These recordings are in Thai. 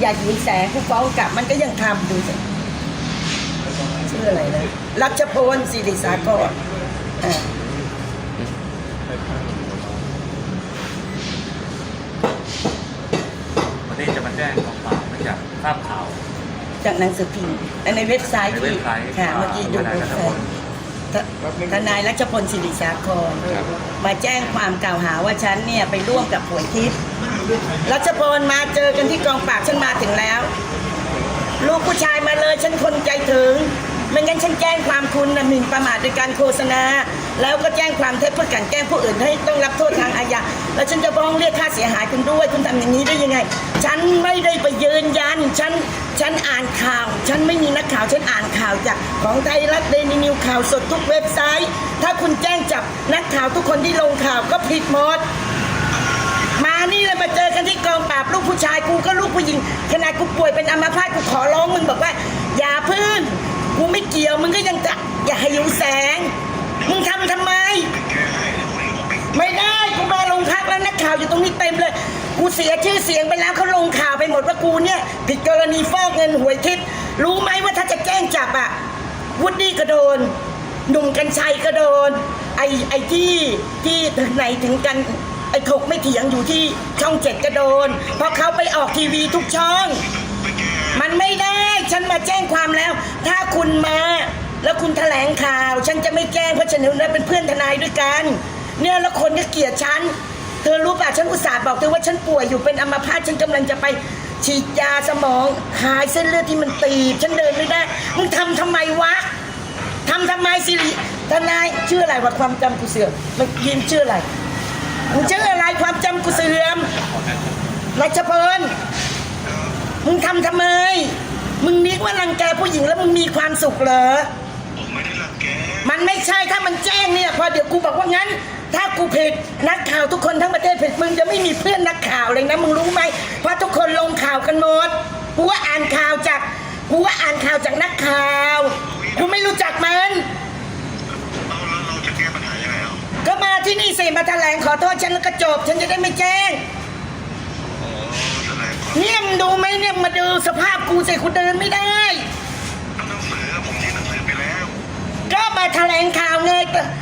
อยากหิวแสงกูฟ้องกลับมันก็ยังทำดูสิชื่ออะไรนะรัชพลสิริสากรอ่าวันนี้จะมาแจ้งกองปราบเนื่องจากทราบข่าว จากหนังสือพิมพ์ในเว็บไซต์ในเว็ที่บไซต์ค่ะเมื่อกี้ดูทนายเว็รับชไซพลต์ทนายรัชพลสิริสาครมาแจ้งความกล่าวหาว่าฉันเนี่ยไปร่วมกับหวยทิพย์ รัชพลมาเจอกันที่กองปราบฉันมาถึงแล้ว ลูกผู้ชายมาเลยฉันคนใจถึงไม่งั้นฉันแจ้งความคุณนะหมิ่นประมาทโดยการโฆษณา แล้วก็แจ้งความเท็จเพื่อกันแกล้งผู้อื่นให้ต้องรับโทษทางอาญาแล้วฉันจะฟ้องเรียกค่าเสียหายคุณด้วยคุณทำอย่างนี้ได้ยังไง ฉันไม่ได้ไปยืนยันฉันฉันอ่านข่าว ฉันไม่มีนักข่าว ฉันอ่านข่าวจากของไทยรัฐเดนินิวข่าวสดทุกเว็บไซต์ ถ้าคุณแจ้งจับนักข่าวทุกคนที่ลงข่าวก็ผิดหมด มานี่เลยมาเจอกันที่กองปราบลูกผู้ชายกูก็ลูกผู้หญิงขนาดกูป่วยเป็นอัมพาตกูขอร้องมึงบอกว่า อย่าพึ่งกูไม่เกี่ยวมึงก็ยังจะอย่าหิวแสงมึงทำทำไม ไม่ได้กูมาลงพักแล้วนักข่าวอยู่ตรงนี้เต็มเลย กูเสียชื่อเสียงไปแล้วเขาลงข่าวไปหมดว่ากูเนี่ย ผิดกรณีฟอกเงินหวยทิพย์รู้ไหมว่าถ้าจะแจ้งจับอะวุฒิก็โดนหนุ่มกัญชัยก็โดน ไอ้ไอ้ที่ที่ถึงไหนถึงกัน ไอ้ถกไม่เถียงอยู่ที่ช่องเจ็ดก็โดน เพราะเขาไปออกทีวีทุกช่อง มันไม่ได้ฉันมาแจ้งความแล้ว ถ้าคุณมาแล้วคุณแถลงข่าว ฉันจะไม่แจ้งเพราะฉันเนี่ยเป็นเพื่อนทนายด้วยกัน เนี่ยแล้วคนก็เกลียดฉัน เธอรู้ป่ะฉันอุตส่าห์บอกเธอว่าฉันป่วยอยู่เป็นอัมพาตฉันกำลังจะไปฉีดยาสมองหายเส้นเลือดที่มันตีบ ฉันเดินไม่ได้มึงทำทำไมวะทำทำไมสิริทนายชื่ออะไรวะความจำกูเสื่อมมันยินชื่ออะไร มึงชื่ออะไรความจำกูเสื่อมรัชพลมึงทำทำไม มึงนึกว่ารังแกผู้หญิงแล้วมึงมีความสุขเหรอผมไม่ได้รังแกมันไม่ใช่ถ้ามันแจ้งเนี่ยพอเดี๋ยวกูบอกว่างั้น ถ้ากูผิดนักข่าวทุกคนทั้งประเทศผิดมึงจะไม่มีเพื่อนนักข่าวเลยนะมึงรู้ไหมเพราะทุกคนลงข่าวกันหมดกูว่าอ่านข่าวจากกูว่าอ่านข่าวจากนักข่าวกูไม่รู้จักมัน ที่นี่สิมาแถลงขอโทษฉันแล้วก็จบ ฉันจะได้ไม่แจ้ง อ๋อแถลงก่อนเนี่ยมึงดูไหมเนี่ยมาดูสภาพกูสิกูเดินไม่ได้เอาหนังสือผมยื่นหนังสือไปแล้ว ก็มาแถลงข่าวไง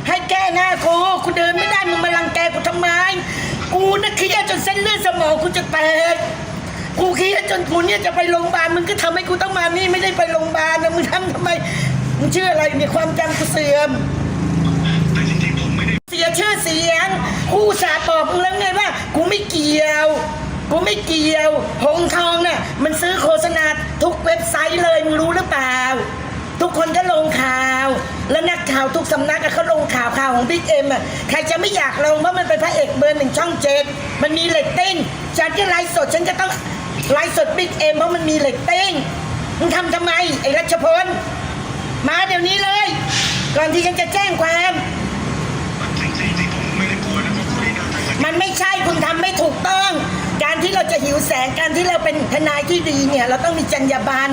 ให้แก้หน้ากูกูเดินไม่ได้มึงมารังแกกูทำไม กูน่ะเครียดจนเส้นเลือดสมองกูจะแตกกูเครียดจนกูเนี่ยจะไปโรงพยาบาลมึงก็ทำให้กูต้องมานี่ไม่ได้ไปโรงพยาบาลนะมึงทำทำไมมึงชื่ออะไรเนี่ยความจำกูเสื่อม แต่จริงๆผมไม่ได้ เสี ยชื่อเสียงกูอุตสาบอกมึงแล้วไงว่ากูไม่เกี่ยว กูไม่เกี่ยว หงทองเนี่ยมันซื้อโฆษณาทุกเว็บไซต์เลยมึงรู้หรือเปล่า ทุกคนก็ลงข่าว แล้วนักข่าวทุกสำนักอะเขาลงข่าวข่าวของบิ๊กเอ็มอะใครจะไม่อยากลงเพราะมันเป็นพระเอกเบอร์หนึ่งช่องเจ็ดมันมีเลตติ้งฉันจะไลฟ์สดฉันจะต้องไลฟ์สดบิ๊กเอ็มเพราะมันมีเลตติ้งมึงทำทำไมไอ้รัชพลมาเดี๋ยวนี้เลย ก่อนที่ฉันจะแจ้งความ มันไม่ใช่คุณทำไม่ถูกต้อง การที่เราจะหิวแสงการที่เราเป็นทนายที่ดีเนี่ย เราต้องมีจรรยาบรรณ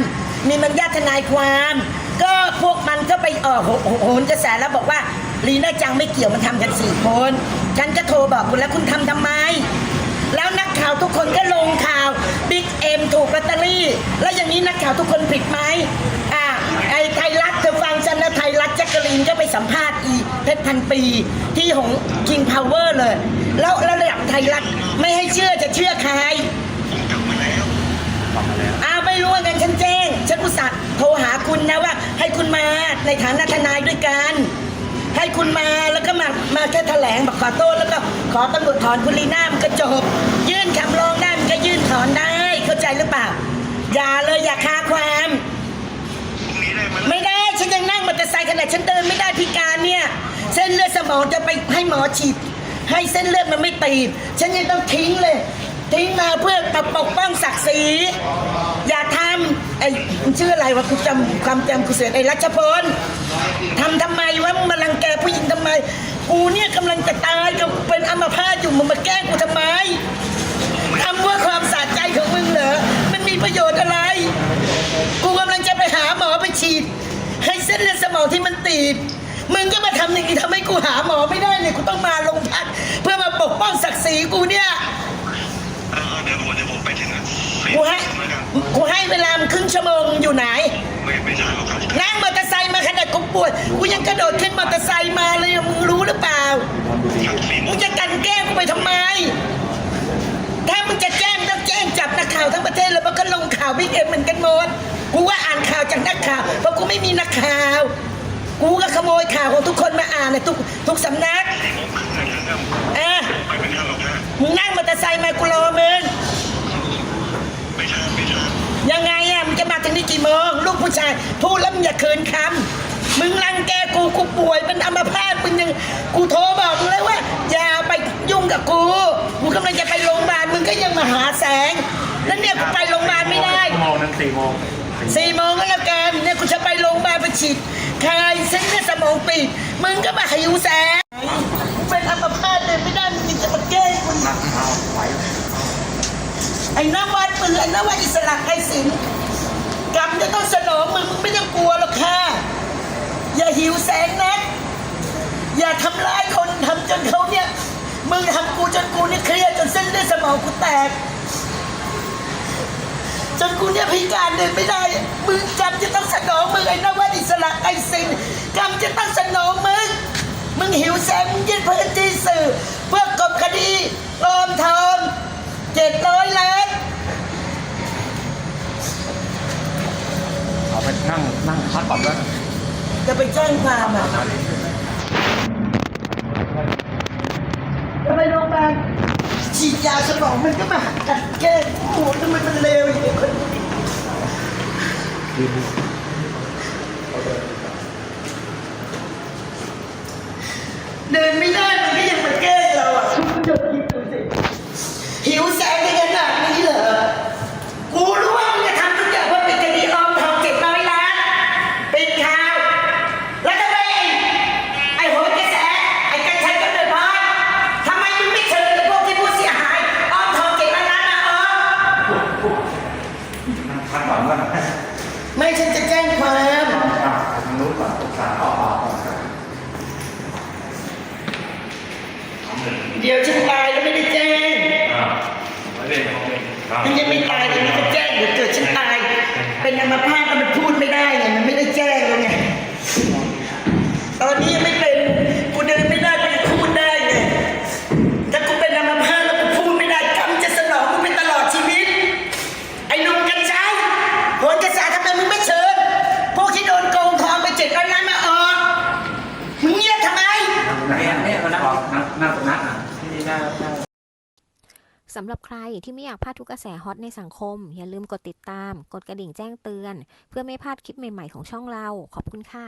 มีมัญญาทนายความ ก็พวกมันก็ไปเออโหนกระแสแล้วบอกว่าลีน่าจังไม่เกี่ยวมันทำกันสี่คนฉันก็โทรบอกคุณแล้วคุณทำทำไม แล้วนักข่าวทุกคนก็ลงข่าวบิ๊กเอ็มถูกลอตเตอรี่ แล้วอย่างนี้นักข่าวทุกคนผิดไหมอ่าไอ้ไทยรัฐเธอฟังฉันนะไทยรัฐแจ็คกะลีนก็ไปสัมภาษณ์ เพชรพันปี ที่ของ King Power เลย แล้วแล้วระดับไทยรัฐไม่ให้เชื่อจะเชื่อใครผมกลับมาแล้วฟังมาแล้วอ้าวไม่รู้ว่ากันฉันแจ้ง ฉันอุตส่าห์โทรหาคุณนะว่า ให้คุณมาในฐานะทนายด้วยกัน ให้คุณมาแล้วก็มามาแค่แถลงบอกขอโทษแล้วก็ขอตำรวจถอนคุณลีน่ามันก็จบ ยื่นคำร้องได้มันก็ยื่นถอนได้ เข้าใจหรือเปล่า อย่าเลยอย่าค้าความ ขนาดฉันเดินไม่ได้พิการเนี่ย เส้นเลือดสมองจะไปให้หมอฉีด ให้เส้นเลือดมันไม่ตีบ ฉันยังต้องทิ้งเลย ทิ้งมาเพื่อปกป้องศักดิ์ศรีอย่าทำไอ้ชื่ออะไรวะกูจำความจำกูเสียไอ้รัชพลทำทำไมวะมึงมารังแกผู้หญิงทำไม กูเนี่ยกำลังจะตายกับเป็นอัมพาตอยู่มึงมาแกล้งกูทำ มองที่มันตีบมึงก็มาทำอย่างนี้ทำให้กูหาหมอไม่ได้เนี่ยกูต้องมาโรงพักเพื่อมาปกป้องศักดิ์ศรีกูเนี่ยเออเดี๋ยวผมเดี๋ยวผมไปถึงนะกูให้แล้วกันกูให้เวลามึงครึ่งชั่วโมงอยู่ไหนไม่ไม่ทันหรอกครับนั่งมอเตอร์ไซค์มาขนาดกูปวดกูยังกระโดดขึ้นมอเตอร์ไซค์มาเลยมึงรู้หรือเปล่าทักษิณมึงจะกลันแกล้งกูไปทำไม ถ้ามึงจะแจ้งต้องแจ้งจับนักข่าวทั้งประเทศแล้วมันก็ลงข่าวบิ๊กเอ็มเหมือนกันหมด กูว่าอ่านข่าวจากนักข่าวเพราะกูไม่มีนักข่าว กูก็ขโมยข่าวของทุกคนมาอ่านในทุกทุกสำนักสี่โมงครึ่งนะครับเอะไปไม่ทันหรอกนะมึงนั่งมอเตอร์ไซค์มากูรอมึงไม่ทันไม่ทันยังไงอะมึงจะมาถึงนี่กี่โมงลูกผู้ชายพูดแล้วมึงอย่าเคินคำมึงรังแกกูกูป่วยเป็นอัมพาตมึงยังกูโทรบอกมึงเลยว่าอย่าไปยุ่งกับกูกูกำลังจะไปโรงพยาบาลมึงก็ยังมาหาแสงแล้วเนี่ยกูไปโรงพยาบาลไม่ได้โมงนั้นสี่โมง สี่โมงก็แล้วกันเนี่ยกูจะไปโรงพยาบาลไปฉีดคลายเส้นเลือดสมองตีบมึงก็มาหิวแสงเป็นอัมพาตเลยไม่ได้มึงจะมาแกล้งกูนะไอ้น้ำวัดปืนไอ้น้ำวัดอิสระไอ้สินกรรมจะต้องสนองมึงมึงไม่ต้องกลัวหรอกค่ะ อย่าหิวแสงนักอย่าทำร้ายคนทำจนเขาเนี่ยมึงทำกูจนกูนี่เครียดจนเส้นเลือดสมองกูแตก จนกูเนี่ยพิการเดินไม่ได้ มึงกรรมจะต้องสนองมึงไอ้นวัดอิสระไอ้สินกรรมจะต้องสนองมึง มึงหิวแสงมึงยื่นพื้นที่สื่อ เพื่อกบคดีปลอมทองเจ็ดร้อยล้านเอาไปนั่งนั่งพักก่อนแล้วจะไปแจ้งความอะจะไปโรงพยาบาล ฉีดยาสมองมันก็มากัดแก้กูทำไมมันเลวอย่างนี้คนนี้เดินไม่ได้มันก็ยังมาแก อนแล้วไม่ฉันจะแจ้งความอะทางนู้นก่อนปรึกษาต่อต่อก่อนเดี๋ยวฉันตายแล้วไม่ได้แจ้งอ่าไม่ได้ของเองอ่ามันยังไม่ตายเดี๋ยวมันจะแจ้งเดี๋ยวเกิดฉันตาย เป็นอัมพาตก็มันพูดไม่ได้ไงมันไม่ได้แจ้งเลยไงตอนนี้ยังไม่เป็นกูเดินไม่ได้กูยังพูดได้ไงถ้ากูเป็นอัมพาตแล้วกูพูดไม่ได้กรรมจะสนองกูไปตลอดชีวิต ไอ้หนุ่มกัญชัยโหนกระแสทำไมมึงไม่เชิญ พวกที่โดนโกงทองไปเจ็ดร้อยล้านมาออกมึงเงียบทำไม เนี่ยเนี่ยเรานั่งนั่งนั่งตรงนั้นอะที่นี่น่าน่า สำหรับใครที่ไม่อยากพลาดทุกกระแสฮอตในสังคม อย่าลืมกดติดตาม กดกระดิ่งแจ้งเตือน เพื่อไม่พลาดคลิปใหม่ๆของช่องเรา ขอบคุณค่ะ